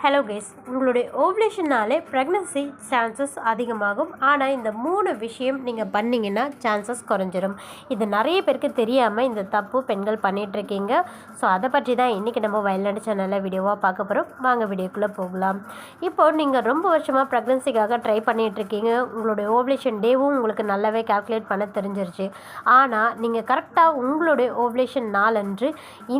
Hello case உங்களுடைய ஓவலேஷன்னாலே pregnancy chances அதிகமாகும். ஆனால் இந்த மூணு விஷயம் நீங்கள் பண்ணிங்கன்னா சான்சஸ் குறைஞ்சிரும். இது நிறைய பேருக்கு தெரியாமல் இந்த தப்பு பெண்கள் பண்ணிகிட்ருக்கீங்க ஸோ அதை பற்றி தான் இன்றைக்கி நம்ம வயல்நாடு சேனலில் வீடியோவாக பார்க்க போகிறோம் வாங்க வீடியோக்குள்ளே போகலாம். இப்போ நீங்கள் ரொம்ப வருஷமாக ப்ரெக்னன்சிக்காக ட்ரை பண்ணிகிட்ருக்கீங்க உங்களுடைய ஓவலேஷன் டேவும் உங்களுக்கு நல்லாவே கால்குலேட் பண்ண தெரிஞ்சிருச்சு. ஆனால் நீங்கள் கரெக்டாக உங்களுடைய ஓவலேஷன் நாளன்று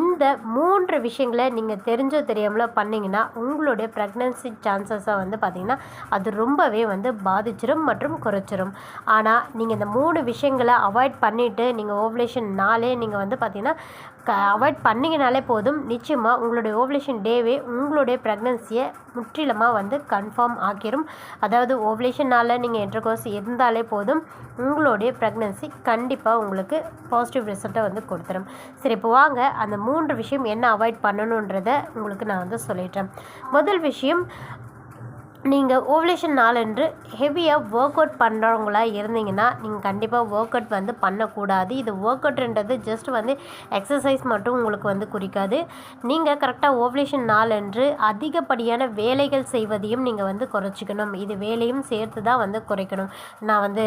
இந்த மூன்று விஷயங்களை நீங்கள் தெரிஞ்சோ தெரியாமலோ பண்ணிங்கன்னா உங்களுடைய ப்ரெக்னன்சி சான்சஸை வந்து பார்த்திங்கன்னா அது ரொம்பவே வந்து பாதிச்சிடும் மற்றும் குறைச்சிரும். ஆனால் நீங்கள் இந்த மூணு விஷயங்களை அவாய்ட் பண்ணிவிட்டு நீங்கள் ஓவலேஷன் நாளே நீங்கள் வந்து பார்த்திங்கன்னா க அவாய்ட் பண்ணிங்கனாலே போதும். நிச்சயமாக உங்களுடைய ஓவலேஷன் டேவே உங்களுடைய ப்ரெக்னன்சியை முற்றிலுமாக வந்து கன்ஃபார்ம் ஆக்கிரும். அதாவது ஓவலேஷனால் நாளில் நீங்கள் என்ட்ரகோஸ் இருந்தாலே போதும். உங்களுடைய ப்ரெக்னன்சி கண்டிப்பாக உங்களுக்கு பாசிட்டிவ் ரிசல்ட்டை வந்து கொடுத்துரும். சரி இப்போ வாங்க. அந்த மூன்று விஷயம் என்ன அவாய்ட் பண்ணணுன்றதை உங்களுக்கு நான் வந்து சொல்லிட்டேன் முதல் விஷயம் நீங்கள் ஓவலேஷன் நாளன்று ஹெவியாக ஒர்க் அவுட் பண்ணுறவங்களா இருந்தீங்கன்னா நீங்கள் கண்டிப்பாக ஒர்க் அவுட் வந்து பண்ணக்கூடாது. இது ஒர்க் அவுட்ன்றது ஜஸ்ட் வந்து எக்ஸசைஸ் மட்டும் உங்களுக்கு வந்து குறிக்காது. நீங்கள் கரெக்டாக ஓவலேஷன் நாளன்று அதிகப்படியான வேலைகள் செய்வதையும் நீங்கள் வந்து குறைச்சிக்கணும். இது வேலையும் சேர்த்து தான் வந்து குறைக்கணும். நான் வந்து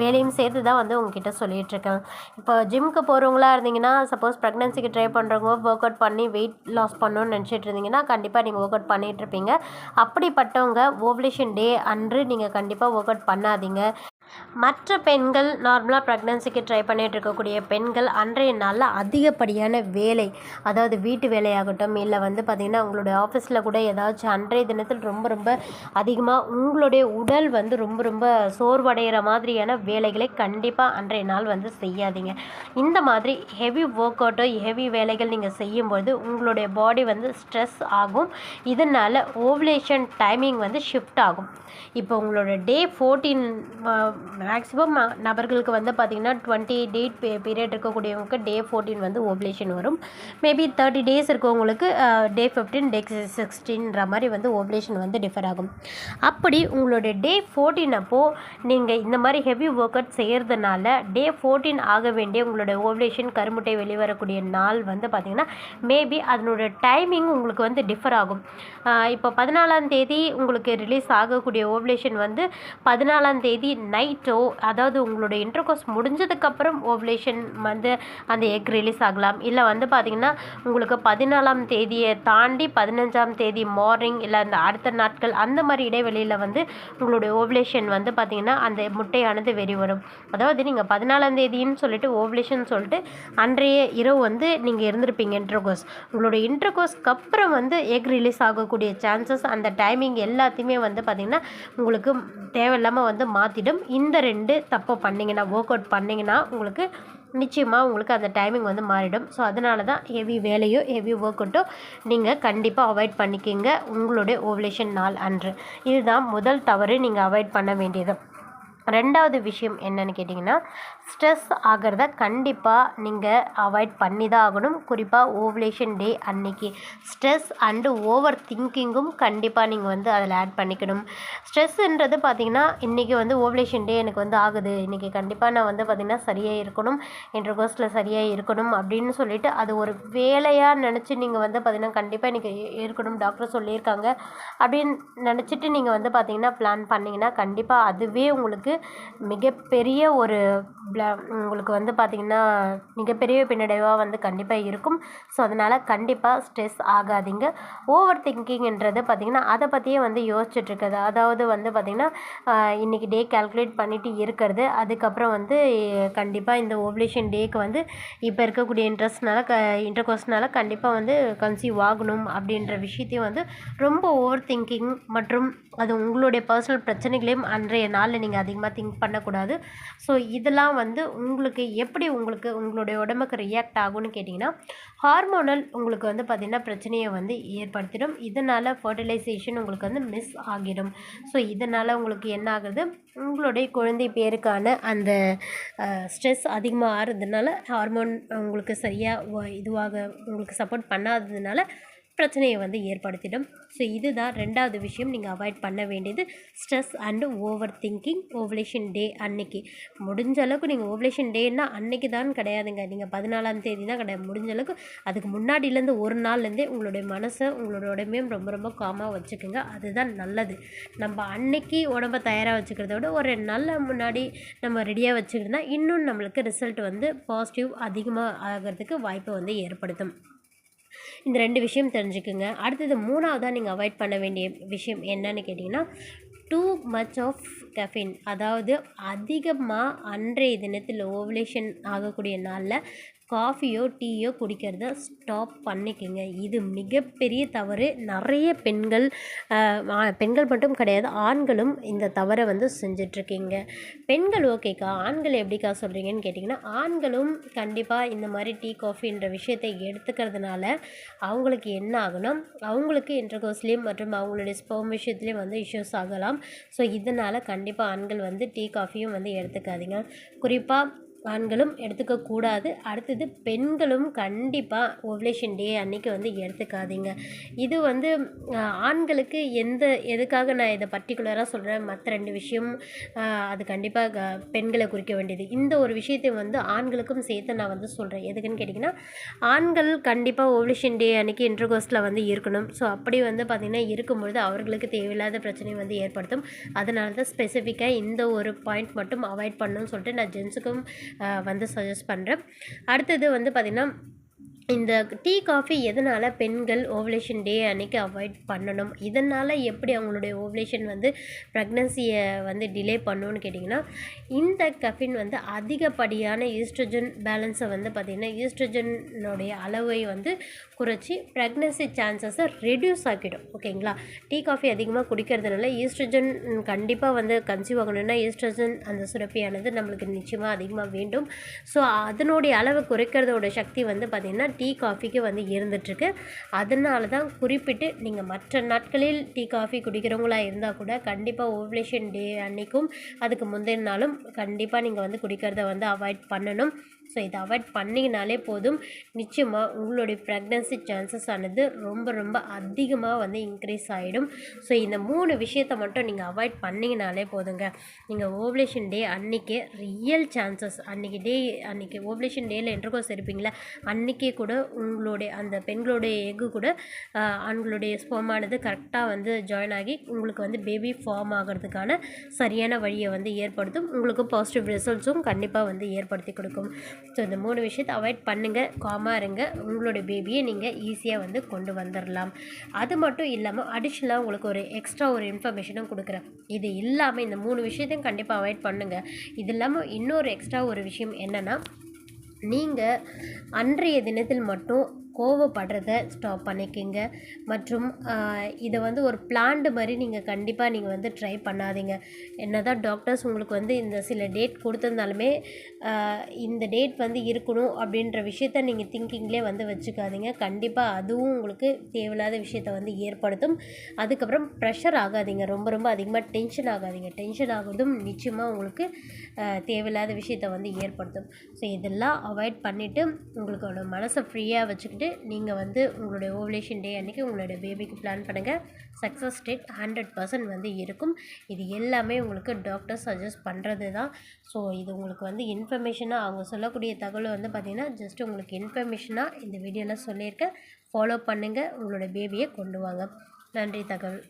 வேலையும் சேர்த்து தான் வந்து உங்ககிட்ட சொல்லிகிட்ருக்கேன் இப்போ ஜிம்க்கு போகிறவங்களா இருந்தீங்கன்னா சப்போஸ் ப்ரெக்னன்சிக்கு ட்ரை பண்ணுறவங்க ஒர்க் அவுட் பண்ணி வெயிட் லாஸ் பண்ணணும்னு நினச்சிட்டு இருந்தீங்கன்னா கண்டிப்பாக நீங்கள் ஒர்க் அவுட் பண்ணிகிட்ருப்பீங்க அப்படிப்பட்டவங்க ஓவலேஷன் டே அன்று நீங்கள் கண்டிப்பாக ஒர்க் அவுட் பண்ணாதீங்க. மற்ற பெண்கள் நார்மலாக ப்ரெக்னன்சிக்கு ட்ரை பண்ணிகிட்டு இருக்கக்கூடிய பெண்கள் அன்றைய நாளில் அதிகப்படியான வேலை அதாவது வீட்டு வேலையாகட்டும் இல்லை வந்து பார்த்திங்கன்னா உங்களுடைய ஆஃபீஸில் கூட ஏதாச்சும் அன்றைய தினத்தில் ரொம்ப ரொம்ப அதிகமாக உங்களுடைய உடல் வந்து ரொம்ப ரொம்ப சோர்வடைகிற மாதிரியான வேலைகளை கண்டிப்பாக அன்றைய நாள் வந்து செய்யாதீங்க. இந்த மாதிரி ஹெவி ஒர்க் அவுட்டோ ஹெவி வேலைகள் நீங்கள் செய்யும்போது உங்களுடைய பாடி வந்து ஸ்ட்ரெஸ் ஆகும். இதனால் ஓவலேஷன் டைமிங் வந்து ஷிஃப்ட் ஆகும். இப்போ உங்களோட டே ஃபோர்டீன் மேக்ஸிமம் நபர்களுக்கு வந்து பார்த்திங்கன்னா டுவெண்ட்டி டேட் பீரியட் இருக்கக்கூடியவங்களுக்கு டே ஃபோர்டீன் வந்து ஓப்லேஷன் வரும். மேபி தேர்ட்டி டேஸ் இருக்கவங்களுக்கு டே ஃபிஃப்டீன் டே சிக்ஸ்டீன்ற மாதிரி வந்து ஓப்லேஷன் வந்து டிஃபர் ஆகும். அப்படி உங்களுடைய டே ஃபோர்டீன் அப்போது நீங்கள் இந்த மாதிரி ஹெவி ஒர்க் அவுட் செய்கிறதுனால டே ஃபோர்டீன் ஆக வேண்டிய உங்களுடைய ஓப்லேஷன் கருமுட்டை வெளிவரக்கூடிய நாள் வந்து பார்த்திங்கன்னா மேபி அதனுடைய டைமிங் உங்களுக்கு வந்து டிஃபர் ஆகும். இப்போ பதினாலாம் தேதி உங்களுக்கு ரிலீஸ் ஆகக்கூடிய ஓப்லேஷன் வந்து பதினாலாம் தேதி நைட்டோ அதாவது உங்களுடைய இன்டர்கோர்ஸ் முடிஞ்சதுக்கப்புறம் ஓவலேஷன் வந்து அந்த எக் ரிலீஸ் ஆகலாம். இல்லை வந்து பார்த்திங்கன்னா உங்களுக்கு பதினாலாம் தேதியை தாண்டி பதினஞ்சாம் தேதி மார்னிங் இல்லை அந்த அடுத்த நாட்கள் அந்த மாதிரி இடைவெளியில் வந்து உங்களுடைய ஓவலேஷன் வந்து பார்த்திங்கன்னா அந்த முட்டையானது வெறி வரும் அதாவது நீங்கள் பதினாலாம் தேதின்னு சொல்லிட்டு ஓவலேஷன் சொல்லிட்டு அன்றைய இரவு வந்து நீங்கள் இருந்திருப்பீங்க இன்டர்கோர்ஸ் உங்களுடைய இன்டர்கோர்ஸ்க்கு அப்புறம் வந்து எக் ரிலீஸ் ஆகக்கூடிய சான்சஸ் அந்த டைமிங் எல்லாத்தையுமே வந்து பார்த்திங்கன்னா உங்களுக்கு தேவையில்லாமல் வந்து மாற்றிடும் இந்த ரெண்டு தப்பை பண்ணிங்கன்னா ஒர்க் அவுட் பண்ணிங்கன்னா உங்களுக்கு நிச்சயமாக உங்களுக்கு அந்த டைமிங் வந்து மாறிடும். ஸோ அதனால தான் ஹெவி வேலையோ ஹெவி ஒர்க் அவுட்டோ நீங்கள் கண்டிப்பாக அவாய்ட் பண்ணிக்கிங்க உங்களுடைய ஓவலேஷன் நாள் அன்று. இதுதான் முதல் தவறு நீங்கள் அவாய்ட் பண்ண வேண்டியது. ரெண்டாவது விஷயம் என்னன்னு கேட்டிங்கன்னா ஸ்ட்ரெஸ் ஆகிறத கண்டிப்பாக நீங்கள் அவாய்ட் பண்ணி தான் ஆகணும். குறிப்பாக ஓவலேஷன் டே அன்னைக்கு. ஸ்ட்ரெஸ் அண்டு ஓவர் திங்கிங்கும் கண்டிப்பாக நீங்கள் வந்து அதில் ஆட் பண்ணிக்கணும். ஸ்ட்ரெஸ்ன்றது பார்த்திங்கன்னா இன்றைக்கி வந்து ஓவலேஷன் டே எனக்கு வந்து ஆகுது. இன்றைக்கி கண்டிப்பாக நான் வந்து பார்த்திங்கன்னா சரியாக இருக்கணும். என்ற கோர்ஸில் சரியாக இருக்கணும் அப்படின்னு சொல்லிட்டு அது ஒரு வேலையாக நினச்சி நீங்கள் வந்து பார்த்திங்கன்னா கண்டிப்பாக இன்றைக்கி இருக்கணும். டாக்டர் சொல்லியிருக்காங்க. அப்படின்னு நினச்சிட்டு நீங்கள் வந்து பார்த்திங்கன்னா பிளான் பண்ணிங்கன்னா கண்டிப்பாக அதுவே உங்களுக்கு மிகப்பெரிய ஒரு உங்களுக்கு வந்து பார்த்திங்கன்னா மிகப்பெரிய பின்னடைவாக வந்து கண்டிப்பாக இருக்கும். ஸோ அதனால் கண்டிப்பாக ஸ்ட்ரெஸ் ஆகாதீங்க. ஓவர் திங்கிங்ன்றது பார்த்திங்கன்னா அதை பற்றியே வந்து யோசிச்சுட்ருக்குது அதாவது வந்து பார்த்திங்கன்னா இன்றைக்கி டே கால்குலேட் பண்ணிவிட்டு இருக்கிறது. அதுக்கப்புறம் வந்து கண்டிப்பாக இந்த ஓவலேஷன் டேக்கு வந்து இப்போ இருக்கக்கூடிய இன்ட்ரெஸ்ட்னால க இன்டர்கோர்ஸ்னால கண்டிப்பாக வந்து கன்சீவ் ஆகணும் அப்படின்ற விஷயத்தையும் வந்து ரொம்ப ஓவர் திங்கிங் மற்றும் அது உங்களுடைய பர்சனல் பிரச்சனைகளையும் அன்றைய நாளில் நீங்கள் அதிகமாக திங்க் பண்ணக்கூடாது. ஸோ இதெல்லாம் வந்து உங்களுக்கு எப்படி உங்களுக்கு உங்களுடைய உடம்புக்கு ரியாக்ட் ஆகும்னு கேட்டிங்கன்னா ஹார்மோனல் உங்களுக்கு வந்து பார்த்திங்கன்னா பிரச்சனையை வந்து ஏற்படுத்திடும். இதனால் ஃபர்டிலைசேஷன் உங்களுக்கு வந்து மிஸ் ஆகிடும். ஸோ இதனால் உங்களுக்கு என்ன ஆகுது? உங்களுடைய குழந்தை பேருக்கான அந்த ஸ்ட்ரெஸ் அதிகமாக ஆறுறதுனால ஹார்மோன் உங்களுக்கு சரியாக இதுவாக உங்களுக்கு சப்போர்ட் பண்ணாததுனால பிரச்சனையை வந்து ஏற்படுத்திடும். ஸோ இதுதான் ரெண்டாவது விஷயம். நீங்கள் அவாய்ட் பண்ண வேண்டியது stress and overthinking ovulation day அன்னைக்கு. முடிஞ்ச அளவுக்கு நீங்கள் ஓவலேஷன் டேன்னா அன்னைக்கு தான் கிடையாதுங்க. நீங்கள் பதினாலாம் தேதி தான் கிடையாது. முடிஞ்ச அளவுக்கு அதுக்கு முன்னாடியிலேருந்து ஒரு நாள்லேருந்தே உங்களுடைய மனசை உங்களோட உடம்பையும் ரொம்ப ரொம்ப காமாக வச்சுக்கோங்க. அதுதான் நல்லது. நம்ம அன்னைக்கு உடம்பை தயாராக வச்சுக்கிறத விட ஒரு நல்ல முன்னாடி நம்ம ரெடியாக வச்சுக்கிட்டா இன்னும் நம்மளுக்கு ரிசல்ட் வந்து பாசிட்டிவ் அதிகமாக ஆகிறதுக்கு வாய்ப்பை வந்து ஏற்படுத்தும். இந்த ரெண்டு விஷயம் தெரிஞ்சுக்குங்க. அடுத்தது மூணாவதாக நீங்கள் அவாய்ட் பண்ண வேண்டிய விஷயம் என்னன்னு கேட்டிங்கன்னா டூ மச் ஆஃப் கஃபின் அதாவது அதிகமாக அன்றைய தினத்தில் ஓவலேஷன் ஆகக்கூடிய நாளில் காஃபியோ டீயோ குடிக்கிறத ஸ்டாப் பண்ணிக்கங்க. இது மிகப்பெரிய தவறு. நிறைய பெண்கள் பெண்கள் மட்டும் கிடையாது ஆண்களும் இந்த தவறை வந்து செஞ்சிட்ருக்கீங்க. பெண்கள் ஓகேக்கா? ஆண்கள் எப்படிக்கா சொல்கிறீங்கன்னு கேட்டிங்கன்னா ஆண்களும் கண்டிப்பாக இந்த மாதிரி டீ காஃபின்ற விஷயத்தை எடுத்துக்கிறதுனால அவங்களுக்கு என்ன ஆகணும்? அவங்களுக்கு இன்டர்கோஸ்லேயும் மற்றும் அவங்களுடைய ஸ்போம் விஷயத்துலேயும் வந்து இஷ்யூஸ் ஆகலாம். ஸோ இதனால் கண்டிப்பாக ஆண்கள் வந்து டீ காஃபியும் வந்து எடுத்துக்காதீங்க. குறிப்பாக ஆண்களும் எடுத்துக்கக்கூடாது அடுத்தது பெண்களும் கண்டிப்பாக ஓவலேஷன் டே அன்றைக்கி வந்து எடுத்துக்காதீங்க. இது வந்து ஆண்களுக்கு எந்த எதுக்காக நான் இதை பர்டிகுலராக சொல்கிறேன் மற்ற ரெண்டு விஷயம் அது கண்டிப்பாக பெண்களை குறிக்க வேண்டியது. இந்த ஒரு விஷயத்தை வந்து ஆண்களுக்கும் சேர்த்து நான் வந்து சொல்கிறேன் எதுக்குன்னு கேட்டிங்கன்னா ஆண்கள் கண்டிப்பாக ஓவலேஷன் டே அன்றைக்கி இன்டர்கோஸ்ட்டில் வந்து இருக்கணும். ஸோ அப்படி வந்து பார்த்திங்கன்னா இருக்கும்பொழுது அவர்களுக்கு தேவையில்லாத பிரச்சனையை வந்து ஏற்படுத்தும். அதனால தான் ஸ்பெசிஃபிக்காக இந்த ஒரு பாயிண்ட் மட்டும் அவாய்ட் பண்ணணும்னு சொல்லிட்டு நான் ஜென்ஸுக்கும் வந்து சஜஸ்ட் பண்ணுறேன் அடுத்தது வந்து பார்த்திங்கன்னா இந்த டீ காஃபி எதனால் பெண்கள் ஓவலேஷன் டே அன்றைக்கி அவாய்ட் பண்ணணும்? இதனால் எப்படி அவங்களுடைய ஓவலேஷன் வந்து ப்ரெக்னன்சியை வந்து டிலே பண்ணுன்னு கேட்டிங்கன்னா இந்த கஃபின் வந்து அதிகப்படியான ஈஸ்ட்ரஜன் பேலன்ஸை வந்து பார்த்திங்கன்னா ஈஸ்ட்ரஜனுடைய அளவை வந்து குறைச்சி ப்ரெக்னன்சி சான்சஸை ரெடியூஸ் ஆக்கிடும். ஓகேங்களா? டீ காஃபி அதிகமாக குடிக்கிறதுனால ஈஸ்ட்ரஜன் கண்டிப்பாக வந்து கன்சீவ் ஆகணும்னா ஈஸ்ட்ரஜன் அந்த சுரப்பியானது நம்மளுக்கு நிச்சயமாக அதிகமாக வேண்டும். ஸோ அதனுடைய அளவை குறைக்கிறதோட சக்தி வந்து பார்த்திங்கன்னா டீ காஃபிக்கு வந்து இருந்துகிட்ருக்கு அதனால தான் குறிப்பிட்டு நீங்கள் மற்ற நாட்களில் டீ காஃபி குடிக்கிறவங்களா இருந்தால் கூட கண்டிப்பாக ஓவலேஷன் டே அன்றைக்கும் அதுக்கு முந்தின நாளும் கண்டிப்பாக நீங்கள் வந்து குடிக்கிறத வந்து அவாய்ட் பண்ணணும். ஸோ இதை அவாய்ட் பண்ணிங்கனாலே போதும். நிச்சயமாக உங்களுடைய ப்ரெக்னன்சி சான்சஸ் ஆனது ரொம்ப ரொம்ப அதிகமாக வந்து இன்க்ரீஸ் ஆகிடும் ஸோ இந்த மூணு விஷயத்தை மட்டும் நீங்கள் அவாய்ட் பண்ணிங்கனாலே போதுங்க. நீங்கள் ஓவலேஷன் டே அன்றைக்கே ரியல் சான்சஸ் அன்றைக்கி டே அன்றைக்கி ஓவலேஷன் டேயில் என்ட்ரகோஸ் இருப்பீங்களா அன்றைக்கே கூட உங்களுடைய அந்த பெண்களுடைய எக்கு கூட ஆண்களுடைய ஸ்போமானது கரெக்டாக வந்து ஜாயின் ஆகி உங்களுக்கு வந்து பேபி ஃபார்ம் ஆகிறதுக்கான சரியான வழியை வந்து ஏற்படுத்தும். உங்களுக்கு பாசிட்டிவ் ரிசல்ட்ஸும் கண்டிப்பாக வந்து ஏற்படுத்தி கொடுக்கும். ஸோ இந்த மூணு விஷயத்தை அவாய்ட் பண்ணுங்கள் காமாக இருங்க. உங்களுடைய பேபியை நீங்கள் ஈஸியாக வந்து கொண்டு வந்துடலாம் அது மட்டும் இல்லாமல் அடிஷ்னலாக உங்களுக்கு ஒரு எக்ஸ்ட்ரா ஒரு இன்ஃபர்மேஷனும் கொடுக்குறேன். இது இல்லாமல் இந்த மூணு விஷயத்தையும் கண்டிப்பாக அவாய்ட் பண்ணுங்கள் இது இல்லாமல் இன்னொரு எக்ஸ்ட்ரா ஒரு விஷயம் என்னென்னா நீங்கள் அன்றைய தினத்தில் மட்டும் கோவப்படுறத ஸ்டாப் பண்ணிக்கிங்க. மற்றும் இதை வந்து ஒரு பிளான்டு மாதிரி நீங்கள் கண்டிப்பாக நீங்கள் வந்து ட்ரை பண்ணாதீங்க. என்ன தான் டாக்டர்ஸ் உங்களுக்கு வந்து இந்த சில டேட் கொடுத்துருந்தாலுமே இந்த டேட் வந்து இருக்கணும் அப்படின்ற விஷயத்த நீங்கள் திங்கிங்லேயே வந்து வச்சுக்காதீங்க. கண்டிப்பாக அதுவும் உங்களுக்கு தேவையில்லாத விஷயத்த வந்து ஏற்படுத்தும். அதுக்கப்புறம் ப்ரெஷர் ஆகாதீங்க. ரொம்ப ரொம்ப அதிகமாக டென்ஷன் ஆகாதீங்க. டென்ஷன் ஆகுறதும் நிச்சயமாக உங்களுக்கு தேவையில்லாத விஷயத்த வந்து ஏற்படுத்தும். ஸோ இதெல்லாம் அவாய்ட் பண்ணிவிட்டு உங்களுக்கோட மனசை ஃப்ரீயாக வச்சுக்கிட்டு பண்ணிவிட்டு நீங்கள் வந்து உங்களுடைய ஓவலேஷன் டே அன்றைக்கி உங்களுடைய பேபிக்கு பிளான் பண்ணுங்கள் சக்ஸஸ் ரேட் ஹண்ட்ரட் பர்சன்ட் வந்து இருக்கும். இது எல்லாமே உங்களுக்கு டாக்டர் சஜஸ்ட் பண்ணுறது தான். ஸோ இது உங்களுக்கு வந்து இன்ஃபர்மேஷனாக அவங்க சொல்லக்கூடிய தகவல் வந்து பார்த்திங்கன்னா ஜஸ்ட் உங்களுக்கு இன்ஃபர்மேஷனாக இந்த வீடியோவில் சொல்லியிருக்கேன். ஃபாலோ பண்ணுங்கள் உங்களோட பேபியை கொண்டு வாங்க. நன்றி தகவல்.